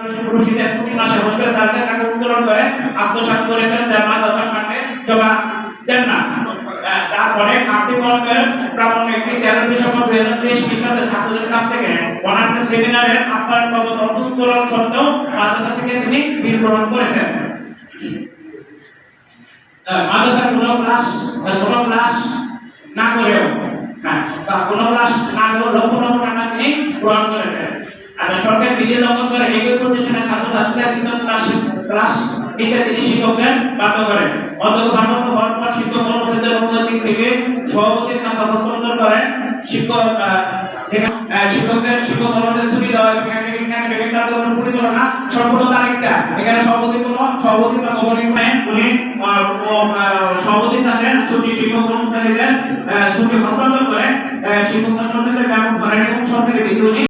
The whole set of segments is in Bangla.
রশিদের প্রতি করে ছাত্রদের কাছ থেকে সেমিনারে সত্ত্বেও মাদ্রাসা থেকে তিনি বিল গ্রহণ করেছেন। আহ, মাদ্রাসার কোনো ক্লাস কোনো না করেও কোনো ক্লাস না করেও লক্ষ লক্ষ টাকা তিনি গ্রহণ করেছেন। সরকার বিধি লঙ্ঘন করে একই প্রতিষ্ঠানে ছাত্রছাত্রীরা কিন্তু ক্লাস ক্লাস নিতে তিনি শিক্ষকদের বাধ্য করেন অধ্যক্ষ ভারপ্রাপ্ত হওয়ার শিক্ষক কর্মচারীদের অনুমতি থেকে সভাপতির কাছে হস্তান্তর করেন। শিক্ষক শিক্ষকদের, শিক্ষক উনি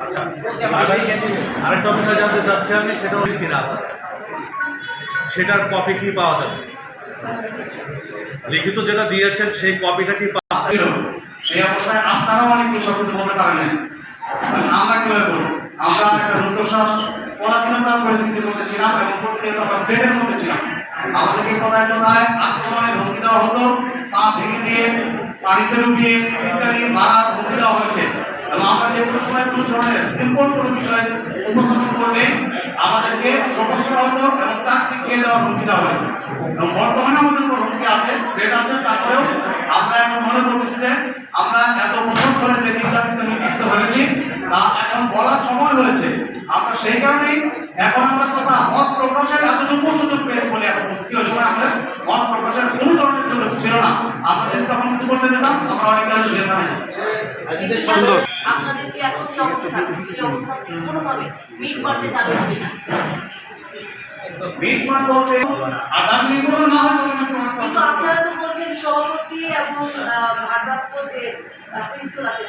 আচ্ছা আরেক- আরেকটা বিষয় জানতে চাচ্ছি আমি সেটা হচ্ছে কিনা সেটার কপি কি পাওয়া যাবে? লিখিত যেটা দিয়েছেন, সেই কপিটা কি পাওয়া সেই অবস্থায় আপনারাও অনেকে সব কিছু বলতে পারলেন আমরা কীভাবে বলব? আমরা একটা রুদ্ধশ্বাস পরাধীনতার পরিস্থিতির মধ্যে ছিলাম এবং প্রতিনিয়ত আমরা ফ্রেডের মধ্যে ছিলাম। আমাদেরকে কোথায় কোথায় আক্রমণের হুমকি দেওয়া হতো, পা ভেঙে দিয়ে পানিতে ডুবিয়ে ইত্যাদি মারার হুমকি দেওয়া হয়েছে। এবং আমরা যে কোনো সময় কোনো ধরনের সিম্পল কোনো বিষয় উপস্থাপন করলে আমাদেরকে হতো এবং চাকরি দিয়ে দেওয়ার হুমকি দেওয়া হয়েছে। এবং বর্তমানে আমাদের উপর হুমকি আছে থ্রেট আছে, তারপরেও আমরা এখন মনে করতেছি যে আমরা এত বছর ধরে যে নির্যাতিত নিপীড়িত হয়েছি, তা এখন বলার সময় হয়েছে। আমরা সেই কারণেই এখন আমরা কথা মত প্রকাশের এতটুকু সুযোগ পেয়েছি বলে এখন বলছি। ওই সময় আমাদের মত প্রকাশের কোনো ধরনের সুযোগ ছিল না আমরা যদি তখন কিছু করতে যেতাম আমরা অনেক ধরনের সুযোগ পাই সুন্দর। আপনাদের যে এখন যে অবস্থা সেই অবস্থা থেকে কোনোভাবে মিট করতে যাবেন কিনা? কিন্তু আপনারা তো বলছেন সভাপতি এবং ভারপ্রাপ্ত যে প্রিন্সিপাল আছে